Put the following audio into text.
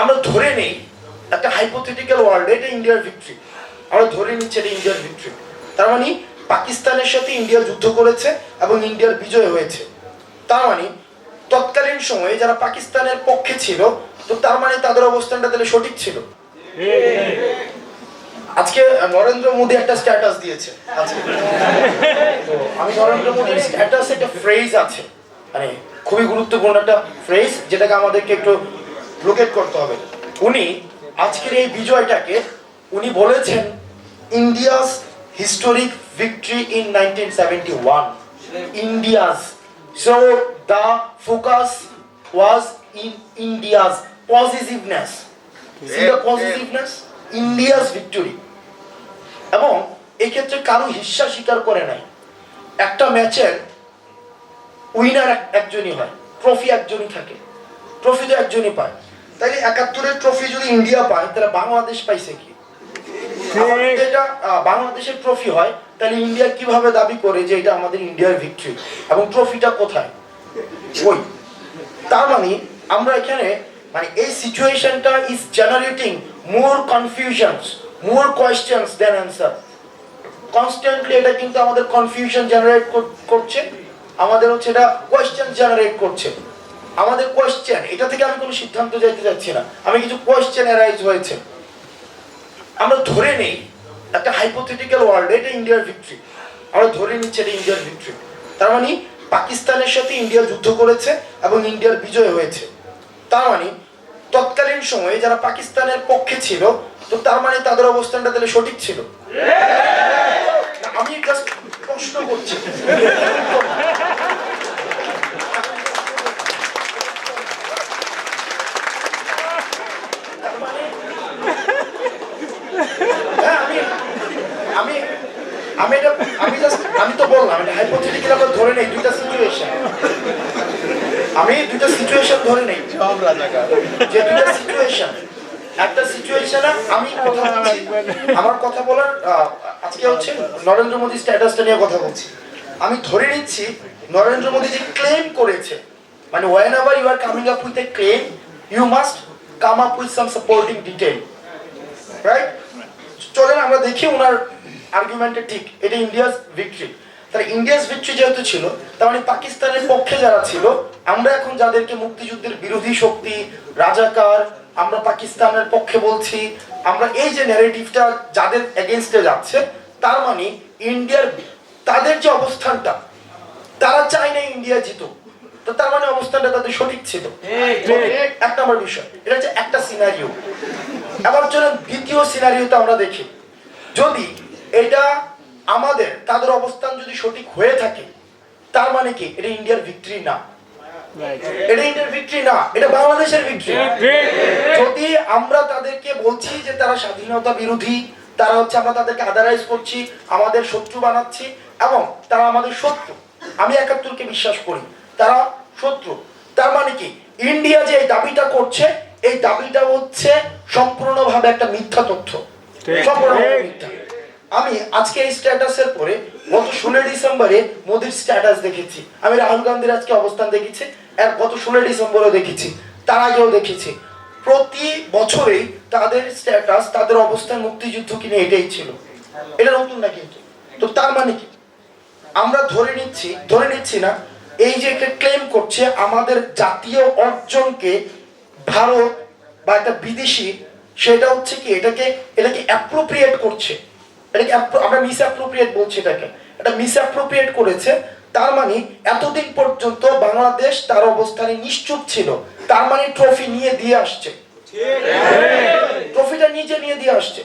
আমরা ধরে নেই। একটা হাইপোথেটিক্যাল ওয়ার্ল্ড এটা ইন্ডিয়ার ভিক্টরি আমরা ধরে নিচ্ছি এটা ইন্ডিয়ার ভিক্টরি তার মানে পাকিস্তানের সাথে ইন্ডিয়া যুদ্ধ করেছে এবং ইন্ডিয়ার বিজয় হয়েছে। তার মানে তৎকালীন সময়ে যারা পাকিস্তানের পক্ষে ছিল, তো তার মানে তাদের অবস্থানটা তাহলে সঠিক ছিল? আজকে নরেন্দ্র মোদী একটা স্ট্যাটাস দিয়েছে। আজকে। আমি নরেন্দ্র মোদীর স্ট্যাটাসে একটা ফ্রেজ আছে। মানে খুবই গুরুত্বপূর্ণ একটা ফ্রেজ যেটাকে আমাদেরকে একটু লোকেট করতে হবে। উনি আজকের এই বিজয়টাকে উনি বলেছেন India's historic victory in nineteen seventy one India's so the focus was in India's positiveness positiveness? India's victory. এবং এক্ষেত্রে কারও হিস্সা স্বীকার করে নাই। একটা ম্যাচের উইনার একজনই হয়। ট্রফি একজনই থাকে। ট্রফি তো একজনই পায়। তাইলে একাত্তরের ট্রফি যদি ইন্ডিয়া পায় তাহলে বাংলাদেশ পাইছে কি? এটা বাংলাদেশের ট্রফি হয় তাহলে ইন্ডিয়া কীভাবে দাবি করে যে এটা আমাদের ইন্ডিয়ার ভিক্টরি এবং ট্রফিটা কোথায়? ওই। তার মানে আমরা এখানে মানে এই সিচুয়েশনটা is generating more confusions more questions then answer constantly এটা কিন্তু আমাদের কনফিউশন জেনারেট করছে। আমাদের হচ্ছে এটা কোয়েশ্চেন জেনারেট করছে। আমাদের কোয়েশ্চেন এটা থেকে আমি কোনো সিদ্ধান্ত যাইতে যাচ্ছি না। আমি কিছু কোয়েশ্চেন অ্যারাইজ হয়েছে। আমরা ধরে নেই, একটা হাইপোথেটিক্যাল ওয়ার্ল্ড এটা ইন্ডিয়ার ভিক্টরি আমরা ধরে নিচ্ছি এটা ইন্ডিয়ার ভিক্টরি তার মানে পাকিস্তানের সাথে ইন্ডিয়া যুদ্ধ করেছে এবং ইন্ডিয়ার বিজয় হয়েছে। তার মানে তৎকালীন সময়ে যারা পাকিস্তানের পক্ষে ছিল, তো তার মানে তাদের অবস্থানটা তাহলে সঠিক ছিল? আমি জাস্ট প্রশ্ন করছি তার মানে হ্যাঁ, আমি আমি আমি এটা আমি জাস্ট আমি তো বললাম এটা হাইপোথেটিক্যাল আমরা ধরে নেই দুইটা সিচুয়েশন আমি দুইটা সিচুয়েশন ধরে নেই। সব রাজাকার। যে দুইটা সিচুয়েশন একটা সিচুয়েশনে আমি কথা বলছি আমার কথা বলার আজকে হচ্ছে নরেন্দ্র মোদী স্ট্যাটাসটা নিয়ে কথা বলছি। আমি ধরে নিচ্ছি নরেন্দ্র মোদী যে ক্লেম করেছে মানে whenever you are coming up with a claim you must come up with some supporting detail right চলেন আমরা দেখি ওনার আর্গুমেন্টে ঠিক এটা ইন্ডিয়াস ভিক্টরি তাহলে ইন্ডিয়াস ভিক্টরি যেহেতু ছিল তার মানে পাকিস্তানের পক্ষে যারা ছিল আমরা এখন যাদেরকে মুক্তিযুদ্ধের বিরোধী শক্তি রাজাকার আমরা পাকিস্তানের পক্ষে বলছি আমরা এই যে ন্যারেটিভটা যাদের এগেনস্টে যাচ্ছে তার মানে ইন্ডিয়ার তাদের যে অবস্থানটা তারা চায় না ইন্ডিয়া জিতুক। তো তার মানে অবস্থানটা তাদের সঠিক ছিল। এক নম্বর বিষয় এটা হচ্ছে একটা সিনারিও এবার চলেন দ্বিতীয় সিনারিওতে আমরা দেখি। যদি এটা আমাদের তাদের অবস্থান যদি সঠিক হয়ে থাকে তার মানে কি? এটা ইন্ডিয়ার ভিক্টরি না। এটা ইন্ডিয়ার ভিক্টরি না এটা বাংলাদেশের ভিক্টরি যদি আমরা তাদেরকে বলছি যে তারা স্বাধীনতা বিরোধী তারা হচ্ছে আমরা তাদেরকে আদারাইজ করছি আমাদের শত্রু বানাচ্ছি এবং তারা আমাদের শত্রু আমি একাত্তরকে বিশ্বাস করি তারা শত্রু। তার মানে কি? ইন্ডিয়া যে এই দাবিটা করছে এই দাবিটা হচ্ছে সম্পূর্ণভাবে একটা মিথ্যা তথ্য। সম্পূর্ণভাবে মিথ্যা। আমি আজকে এই স্ট্যাটাসের পরে গত ষোলো ডিসেম্বরে মোদির স্ট্যাটাস দেখেছি। আমি রাহুল গান্ধীর আজকে অবস্থান দেখেছি আর গত ষোলো ডিসেম্বরও দেখেছি। তার আগেও দেখেছি। প্রতি বছরেই তাদের স্ট্যাটাস, তাদের অবস্থান মুক্তিযুদ্ধ কিনে এটাই ছিল। এটা নতুন না কিন্তু তো তার মানে কি? আমরা ধরে নিচ্ছি ধরে নিচ্ছি না, এই যে একটা ক্লেম করছে আমাদের জাতীয় অর্জনকে ভারত বা একটা বিদেশি, সেটা হচ্ছে কি, এটাকে এটাকে অ্যাপ্রোপ্রিয়েট করছে। এটাকে আমরা মিস অ্যাপ্রোপ্রিয়েট বলছি এটাকে। এটা মিস অ্যাপ্রোপ্রিয়েট করেছে তার মানে এতদিন পর্যন্ত বাংলাদেশ তার অবস্থানে নিশ্চুপ ছিল। তার মানে ট্রফি নিয়ে দিয়ে আসছে। ট্রফিটা নিজে নিয়ে দিয়ে আসছে।